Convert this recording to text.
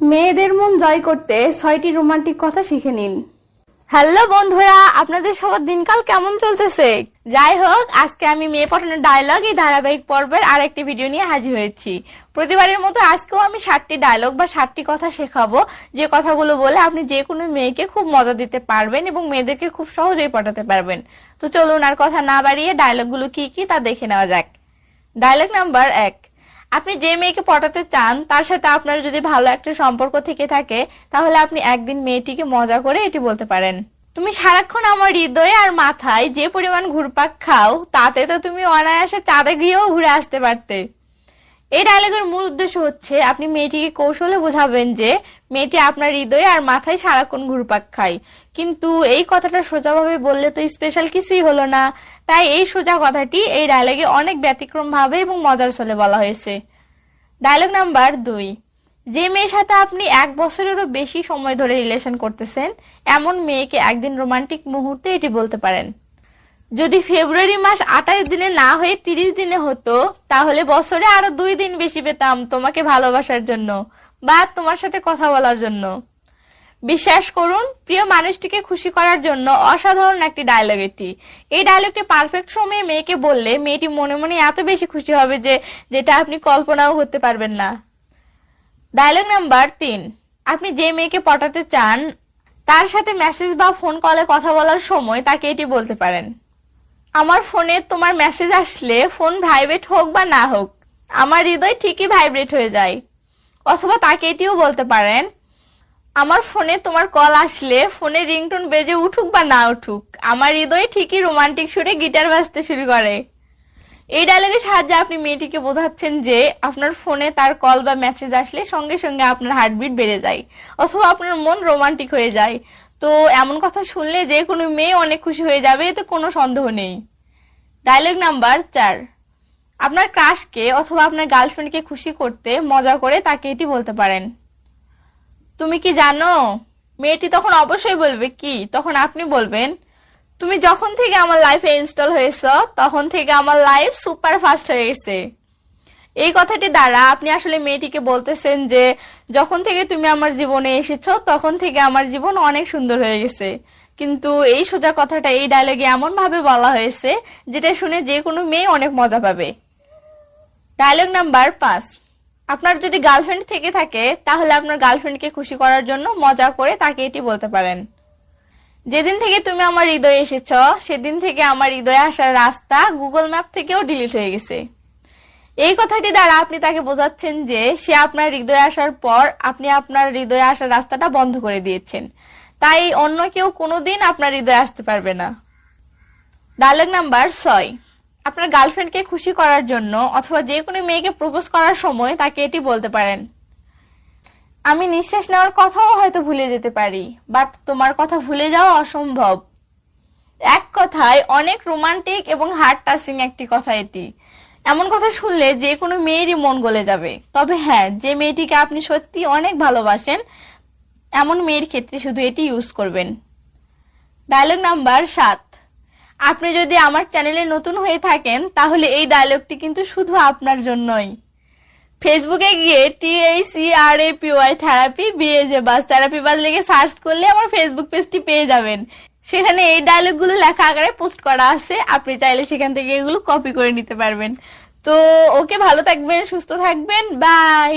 মেয়েদের মন জয় করতে ছয়টি রোমান্টিক কথা শিখে নিন। হ্যালো বন্ধুরা, আপনাদের সবার দিনকাল কেমন চলতেছে? যাই হোক, আজকে আমি মেয়ে পঠানোর ডায়লগ এই ধারাবাহিক পর্বের আর একটি ভিডিও নিয়ে হাজির হয়েছি। প্রতিবারের মতো আজকেও আমি ষাটটি ডায়লগ বা ষাটটি কথা শেখাবো। যে কথাগুলো বলে আপনি যে কোনো মেয়েকে খুব মজা দিতে পারবেন এবং মেয়েদেরকে খুব সহজেই পটাতে পারবেন। তো চলুন আর কথা না বাড়িয়ে ডায়লগগুলো কি কি তা দেখে নেওয়া যাক। ডায়লগ নাম্বার এক। আপনি যে মেয়েকে পটাতে চান, তার সাথে আপনার যদি ভালো একটা সম্পর্ক থেকে থাকে, তাহলে আপনি একদিন মেয়েটিকে মজা করে এটি বলতে পারেন। তুমি সারাক্ষণ আমার হৃদয়ে আর মাথায় যে পরিমাণ ঘুরপাক খাও, তাতে তো তুমি অনায়াসে চাঁদে গিয়েও ঘুরে আসতে পারতে। এই ডায়লগের মূল উদ্দেশ্য হচ্ছে, আপনি মেয়েটিকে কৌশলে বোঝাবেন যে, মেয়েটি আপনার হৃদয়ে আর মাথায় সারাক্ষণ ঘুরপাক খায়। কিন্তু এই কথাটা সোজাভাবে বললে তো স্পেশাল কিছুই হলো না। তাই এই সোজা কথাটি এই ডায়লগে অনেক ব্যতিক্রম ভাবে এবং মজার ছলে বলা হয়েছে। ডায়লগ নাম্বার দুই। যে মেয়ের সাথে আপনি এক বছরেরও বেশি সময় ধরে রিলেশন করতেছেন, এমন মেয়েকে একদিন রোমান্টিক মুহূর্তে এটি বলতে পারেন। যদি ফেব্রুয়ারি মাস আঠাশ দিনে না হয়ে তিরিশ দিনে হতো, তাহলে বছরে আরও দুই দিন বেশি পেতাম তোমাকে ভালোবাসার জন্য বা তোমার সাথে কথা বলার জন্য। বিশ্বাস করুন, প্রিয় মানুষটিকে খুশি করার জন্য অসাধারণ একটি ডায়লগ এটি। এই ডায়লগটি পারফেক্ট সময়ে মেয়েকে বললে মেয়েটি মনে মনে এত বেশি খুশি হবে যে, যেটা আপনি কল্পনাও করতে পারবেন না। ডায়লগ নাম্বার তিন। আপনি যে মেয়েকে পটাতে চান, তার সাথে মেসেজ বা ফোন কলে কথা বলার সময় তাকে এটি বলতে পারেন। আমার ফোনে তোমার মেসেজ আসলে ফোন ভাইব্রেট হোক বা না হোক, আমার হৃদয় ঠিকই ভাইব্রেট হয়ে যায়। অথবা তাকে এটিও বলতে পারেন আমার ফোনে তোমার কল আসলে ফোনে রিংটোন বেজে উঠুক বা না উঠুক, আমার হৃদয় ঠিকই রোমান্টিক সুরে গিটার বাজতে শুরু করে। এই ডায়লগের সাহায্যে আপনি মেয়েটিকে বোঝাচ্ছেন যে আপনার ফোনে তার কল বা মেসেজ আসলে সঙ্গে সঙ্গে আপনার হার্টবিট বেড়ে যায়, অথবা আপনার মন রোমান্টিক হয়ে যায়। তো এমন কথা শুনলে যে কোনো মেয়ে অনেক খুশি হয়ে যাবে, এতে কোনো সন্দেহ নেই। ডায়লগ নাম্বার চার। আপনার ক্রাশকে অথবা আপনার গার্লফ্রেন্ডকে খুশি করতে মজা করে তাকে এটি বলতে পারেন। তুমি কি জানো? মেয়েটি তখন অবশ্যই বলবে কি? তখন আপনি বলবেন, তুমি যখন থেকে আমার লাইফে ইনস্টল হয়েছ, তখন থেকে আমার লাইফ সুপার ফাস্ট হয়ে গেছে। এই কথাটি দ্বারা আপনি আসলে মেয়েটিকে বলতেছেন যে, যখন থেকে তুমি আমার জীবনে এসেছ, তখন থেকে আমার জীবন অনেক সুন্দর হয়ে গেছে। কিন্তু এই সোজা কথাটা, এই ডায়লগে এমন ভাবে বলা হয়েছে, যেটা শুনে যে কোনো মেয়ে অনেক মজা পাবে। ডায়লগ নাম্বার পাঁচ। আপনার যদি গার্লফ্রেন্ড থেকে থাকে, তাহলে আপনার গার্লফ্রেন্ডকে খুশি করার জন্য মজা করে তাকে এটি বলতে পারেন। যেদিন থেকে তুমি আমার হৃদয়ে এসেছ, সেদিন থেকে আমার হৃদয়ে আসার রাস্তা গুগল ম্যাপ থেকেও ডিলিট হয়ে গেছে। এই কথাটি দ্বারা আপনি তাকে বোঝাচ্ছেন যে সে আপনার হৃদয়ে আসার পর আপনি আপনার হৃদয়ে আসার রাস্তাটা বন্ধ করে দিয়েছেন। তাই অন্য কেউ কোনোদিন আপনার হৃদয়ে আসতে পারবে না। ডায়লগ নাম্বার ছয়। আপনার গার্লফ্রেন্ডকে খুশি করার জন্য অথবা যে কোনো মেয়েকে প্রপোজ করার সময় তাকে এটি বলতে পারেন। আমি নিঃশ্বাস নেওয়ার কথাও হয়তো ভুলে যেতে পারি, বাট তোমার কথা ভুলে যাওয়া অসম্ভব। এক কথায়, অনেক রোমান্টিক এবং হার্ট টাচিং একটি কথা এটি। এমন কথা শুনলে যে কোনো মেয়েরই মন গলে যাবে। তবে হ্যাঁ যে মেয়েটিকে আপনি সত্যি অনেক ভালোবাসেন, এমন মেয়ের ক্ষেত্রে শুধু এটি ইউজ করবেন। ডায়লগ নাম্বার সাত। আপনি যদি আমার চ্যানেলে নতুন হয়ে থাকেন, তাহলে এই ডায়লগটি কিন্তু শুধু আপনার জন্যই। ফেসবুকে গিয়ে T E R A P Y therapy বিএজে বাস থেরাপি বাস লিখে সার্চ করলে আমার ফেসবুক পেজটি পেয়ে যাবেন। সেখানে এই ডায়লগগুলো লেখা আকারে পোস্ট করা আছে, আপনি চাইলে সেখান থেকে এগুলো কপি করে নিতে পারবেন। তো ওকে ভালো থাকবেন, সুস্থ থাকবেন বাই